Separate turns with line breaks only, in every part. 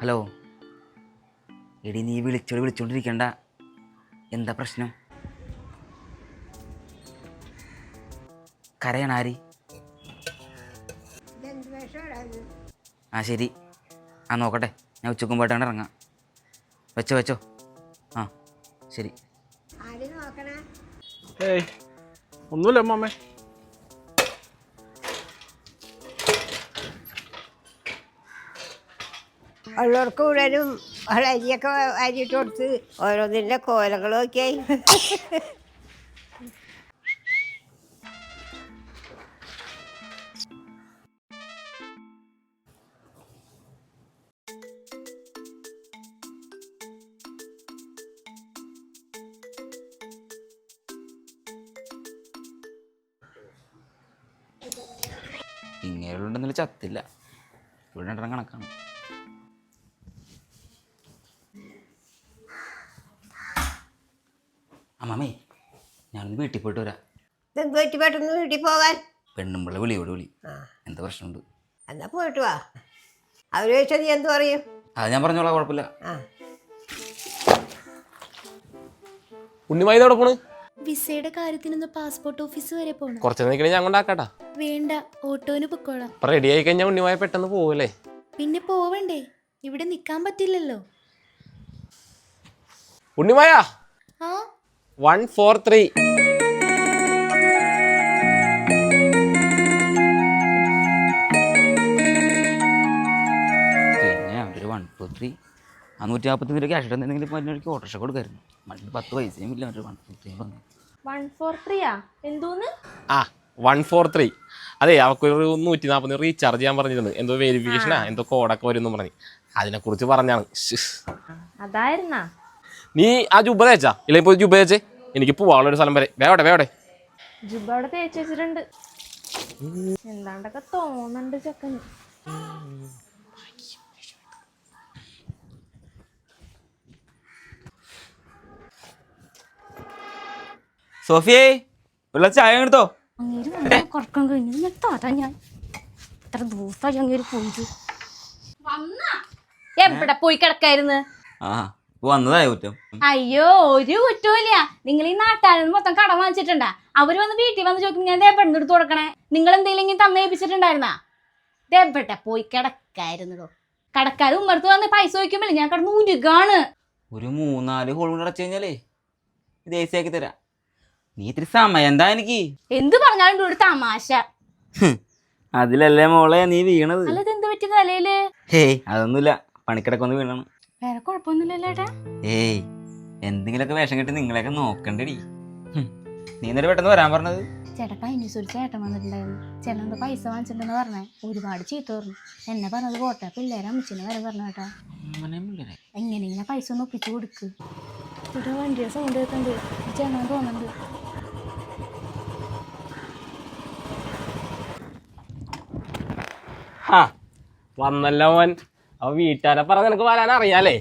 Hello. എടി നീ വിളിച്ചോട് വിളിച്ചോണ്ടിരിക്കണ്ട. എന്താ പ്രശ്നം? കരയണാരി ആ ശരി. ആ നോക്കട്ടെ. ഞാൻ ഉച്ചക്കും പോയിട്ടാണ് ഇറങ്ങാം. വെച്ചോ വെച്ചോ. ആ ശരി.
ഏയ് ഒന്നുമില്ല അമ്മമ്മേ
ഉള്ളവർക്ക് മുഴുവനും അരിയൊക്കെ അരിയിട്ട് കൊടുത്ത് ഓരോന്നിന്റെ കോലങ്ങൾ ആയി.
ഇങ്ങനെയുള്ള ചത്തില്ല. ഇവിടെ കണക്കാണ്. അമ്മാമേ ഞാനൊന്ന് വീട്ടിൽ പോയിട്ട് വരാം.
ഇതെന്ത് പറ്റി പെട്ടെന്ന് വീട്ടിൽ പോകാൻ.
പെണ്ണുമ്പിള്ള വിളിയോട് വിളി.
ആ.
എന്താ പ്രശ്നമുണ്ട്?
എന്നാ പോയിട്ട് വാ. അവർ ചോദിച്ചാൽ നീ എന്ത് പറയും?
അത് ഞാൻ പറഞ്ഞോളാം കുഴപ്പമില്ല.
ആ.
ഉണ്ണിമായി എവിടെ പോണ്?
വിസയുടെ കാര്യത്തിനൊന്ന് പാസ്പോർട്ട് ഓഫീസ് വരെ പോണം.
കുറച്ച് നിൽക്കണേ ഞാൻ കൊണ്ടാക്കാട്ടാ.
വേണ്ട ഓട്ടോന് പൊക്കോളാം.
അപ്പൊ റെഡി ആയി കഴിഞ്ഞാൽ ഉണ്ണിമായ പെട്ടെന്ന് പോവല്ലേ?
പിന്നെ പോവണ്ടേ? ഇവിടെ നിക്കാൻ പറ്റില്ലല്ലോ.
ഉണ്ണിമായ?
ആ?
One four three.
പിന്നെ ഒരു വൺ ഫോർ ത്രീ. അഞ്ഞൂറ്റി നാൽപ്പത്തി രൂപ ക്യാഷ് എന്തെങ്കിലും പതിനൊരു ഓട്ടോറിക്ഷ കൊടുക്കായിരുന്നു. മറ്റു പത്ത് പൈസയും ഇല്ല ഒരു വൺ ഫോർ ത്രീ പറഞ്ഞു
വൺ ഫോർ ത്രീയാ എന്തോന്ന്?
ആ വൺ ഫോർ ത്രീ. അതെ അവക്കൊരു നൂറ്റി നാൽപ്പത് റീചാർജ് ചെയ്യാൻ പറഞ്ഞിരുന്നു എന്തോ വെരിഫിക്കേഷനാ എന്തോ കോഡൊക്കെ വരും പറഞ്ഞു. അതിനെക്കുറിച്ച് പറഞ്ഞാണ്.
അതായിരുന്നാ.
നീ ആ ജുബ തേച്ചാ? ഇല്ല ഇപ്പോൾ ജുബ തേച്ചേ. എനിക്ക് പോവാനുള്ള ഒരു സ്ഥലം വരെ. വേവടെ വേവടെ
ജുബ അവിടെ തേച്ച് വെച്ചിട്ടുണ്ട്. എന്താണ്ടൊക്കെ തോന്നുന്നുണ്ട് ചെക്കന്.
സോഫിയേ ഉള്ള ചായ എടുത്തോ?
കുറക്കം കഴിഞ്ഞത് ഞാൻ തരാം ഞാൻ. ഇത്ര ദിവസമായി അങ്ങേര് പോയിട്ട്.
എവിടെ പോയി കിടക്കായിരുന്നു?
ആ. വന്നതായ കുറ്റം?
അയ്യോ ഒരു കുറ്റമില്ല നിങ്ങൾ ഈ നാട്ടുകാരിൽ മൊത്തം കടം വാങ്ങിച്ചിട്ടുണ്ടാ. അവർ വന്ന് വീട്ടിൽ വന്ന് ചോദിക്കും ഞാൻ എവിടെ എടുത്ത് കൊടുക്കണേ. നിങ്ങൾ എന്തെങ്കിലും തന്നേപ്പിച്ചിട്ടുണ്ടായിരുന്നാ ഇതെവിടെ പോയി കിടക്കായിരുന്നു കടക്കാർ ഉമ്മർത്ത് വന്ന് പൈസ ചോദിക്കുമ്പോൾ ഞാൻ കിടന്ന് ഉരുകാണ്.
ഒരു മൂന്നാൽ ഹോൾ കൊണ്ട് അടച്ചു കഴിഞ്ഞാലേ ഇത് സി ആക്കി തരാം. നീ ഇത്തിരി സമയം എന്താ എനിക്ക്?
എന്ത് പറഞ്ഞാലും ഒരു തമാശ.
അതിലല്ലേ മോളെ നീ വീണത്?
അല്ലേ എന്ത് പറ്റി തലയിൽ?
ഹേയ് അതൊന്നുമില്ല. പണിക്കിടക്കൊന്ന് വീണാണ്
വേറെ കുഴപ്പമൊന്നുമില്ലല്ലോ ഏട്ടാ
ഏയ് എന്തെങ്കിലുമൊക്കെ വേഷം കെട്ടി നിങ്ങളെയൊക്കെ നോക്കണ്ടടി. നീ എന്നിട്ട് പെട്ടെന്ന് വരാൻ പറഞ്ഞത്.
ചേട്ടാ ദിവസം ഒരു ചേട്ടൻ വന്നിട്ടുണ്ടായിരുന്നു. ചേട്ടൻ എന്താ പൈസ വാങ്ങിച്ചിട്ടുണ്ടെന്ന് പറഞ്ഞേ. ഒരുപാട് ചീത്ത പറഞ്ഞു. എന്നെ പറഞ്ഞത് പോട്ടെ പിള്ളേരെ അമ്മച്ചിനെ വരെ പറഞ്ഞു കേട്ടാ. എങ്ങനെയെങ്കിലും പൈസ ഒന്ന് ഒപ്പിച്ചു കൊടുക്ക്? ഇവിടെ വണ്ടിയുടെ സൗണ്ട് കേൾക്കുന്നുണ്ട് ചേട്ടൻ തോന്നുന്നുണ്ട്.
വന്നല്ലോ മോൻ. അപ്പൊ വീട്ടുകാരെ പറഞ്ഞ നിനക്ക് വരാൻ അറിയാലേ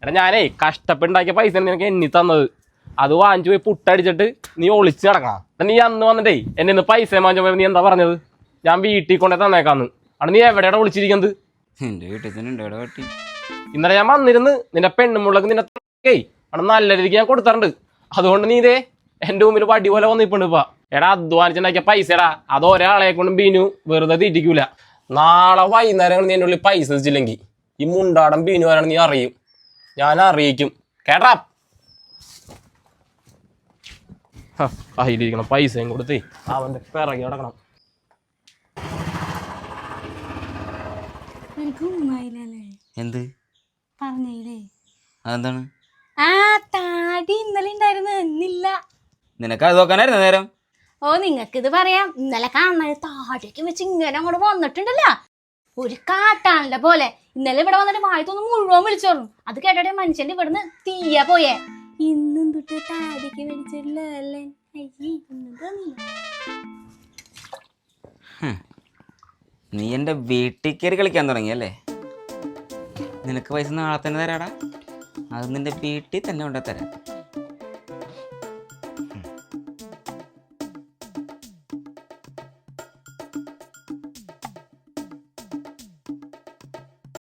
എടാ ഞാനേ കഷ്ടപ്പെട്ടുണ്ടാക്കിയ പൈസ നിനക്ക് എണ്ണി തന്നത്. അത് വാങ്ങിച്ചു പോയി പുട്ടടിച്ചിട്ട് നീ ഒളിച്ച് നടക്കണം. നീ അന്ന് വന്നിട്ടേ എന്നെ ഇന്ന് പൈസ വാങ്ങിച്ചപ്പോ നീ എന്താ പറഞ്ഞത്? ഞാൻ വീട്ടിൽ കൊണ്ടേ തന്നേക്കാന്ന്. അവിടെ നീ എവിടെയാണ് വിളിച്ചിരിക്കുന്നത്
എന്റെ വീട്ടിൽ തന്നെ ഉണ്ട് ഇവിടെ വെട്ടി
ഇന്നലെ ഞാൻ വന്നിരുന്ന് നിന്റെ പെണ്ണുമുള്ളക്ക് നിന്നെ ഏയ് അവിടെ നല്ല രീതിക്ക് ഞാൻ കൊടുത്തിട്ടുണ്ട്. അതുകൊണ്ട് നീ ഇതേ എന്റെ മുമ്പിൽ വടി പോലെ വന്നിപ്പുണ്ട് ഇപ്പൊ. എടാ അധ്വാനിച്ചുണ്ടാക്കിയ പൈസ എടാ അത് ഒരാളെ കൊണ്ടും ബീനു വെറുതെ തീറ്റിക്കൂല നാളെ വൈകുന്നേരങ്ങൾ നീ എന്റെ ഉള്ളിൽ പൈസ വെച്ചില്ലെങ്കിൽ. ഈ മുണ്ടാടം ബീനുവാനാണ് നീ അറിയും. ഞാൻ അറിയിക്കും. കേട്ടാ? അതിലിരിക്കണം പൈസയും കൊടുത്തേ അവന്റെ പിറകെ
നടക്കണം.
എന്ത്?
പറഞ്ഞില്ലേ?
അതെന്താണ്?
ആ താടി ഇന്നലെ ഉണ്ടായിരുന്നു എന്നില്ല
നിനക്ക് അത് നോക്കാനായിരുന്നു നേരം?
ഓ നിങ്ങക്ക് ഇത് പറയാം. ഇന്നലെ കാണാൻ താടിക്ക് വെച്ച് ഇങ്ങനെ അങ്ങോട്ട് വന്നിട്ടുണ്ടല്ലോ. ഒരു കാട്ടാണല്ലോ പോലെ ഇന്നലെ ഇവിടെ വന്നിട്ട് വായത്തൊന്ന് മുഴുവൻ വിളിച്ചോളൂ അത് കേട്ടിട്ട് മനുഷ്യന്റെ ഇവിടുന്ന് തീയ പോയേ.
ഇന്നും താടിക്ക്
നീ എന്റെ വീട്ടിൽ കയറി കളിക്കാൻ തുടങ്ങിയല്ലേ? നിനക്ക് പൈസ നാളെ തന്നെ തരാടാ. അത് നിന്റെ വീട്ടിൽ തന്നെ കൊണ്ടു തരാം